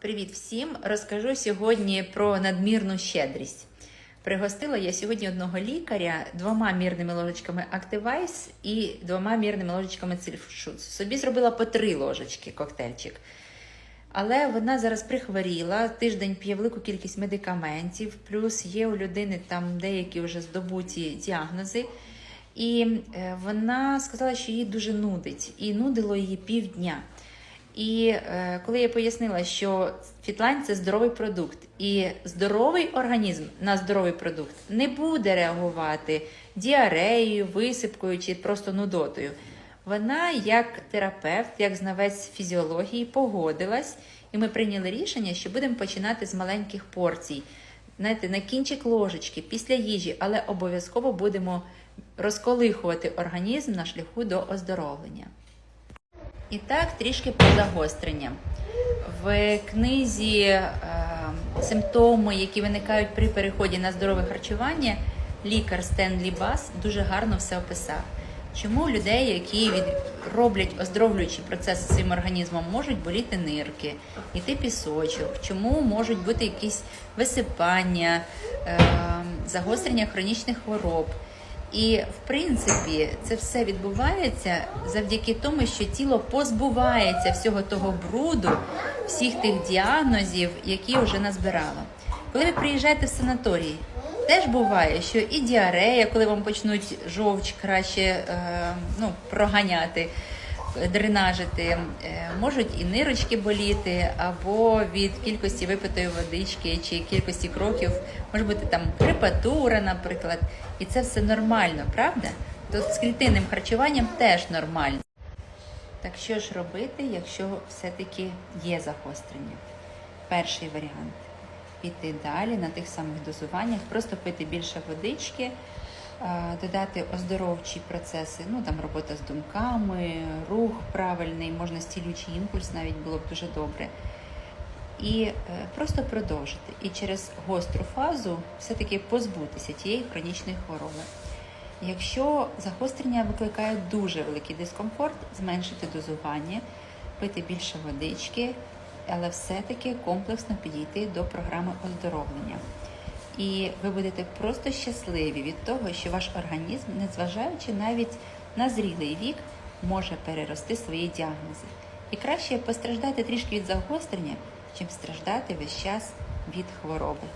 Привіт всім! Розкажу сьогодні про надмірну щедрість. Пригостила я сьогодні одного лікаря двома мірними ложечками Activise і двома мірними ложечками Цильфшуц. Собі зробила по три ложечки коктейльчик. Але вона зараз прихворіла, тиждень п'є велику кількість медикаментів, плюс є у людини там деякі вже здобуті діагнози. І е, вона сказала, що її дуже нудить, і нудило її півдня. І е, коли я пояснила, що фітлайн це здоровий продукт, і здоровий організм на здоровий продукт не буде реагувати діареєю, висипкою чи просто нудотою. Вона, як терапевт, як знавець фізіології, погодилась, і ми прийняли рішення, що будемо починати з маленьких порцій. Знаєте, на кінчик ложечки після їжі, але обов'язково будемо розколихувати організм на шляху до оздоровлення. І так, трішки про загострення. В книзі е, симптоми, які виникають при переході на здорове харчування, лікар Стенлі Бас дуже гарно все описав. Чому людей, які від... роблять оздоровлюючі процеси своїм організмом, можуть боліти нирки, йти пісочок, чому можуть бути якісь висипання, е, загострення хронічних хвороб. І в принципі це все відбувається завдяки тому, що тіло позбувається всього того бруду, всіх тих діагнозів, які вже назбирало. Коли ви приїжджаєте в санаторій, теж буває, що і діарея, коли вам почнуть жовч краще е, ну, проганяти, дренажити, е, можуть і нирочки боліти, або від кількості випитої водички чи кількості кроків, може бути там крепатура, наприклад. І це все нормально, правда? То з клітинним харчуванням теж нормально. Так що ж робити, якщо все-таки є загострення? Перший варіант піти далі на тих самих дозуваннях, просто пити більше водички, додати оздоровчі процеси, ну там робота з думками, рух правильний, можна стілючий імпульс навіть було б дуже добре. І е, просто продовжити. І через гостру фазу все-таки позбутися тієї хронічної хвороби. Якщо загострення викликає дуже великий дискомфорт, зменшити дозування, пити більше водички, але все-таки комплексно підійти до програми оздоровлення. І ви будете просто щасливі від того, що ваш організм, незважаючи навіть на зрілий вік, може перерости свої діагнози. І краще постраждати трішки від загострення, чим страждати весь час від хвороби.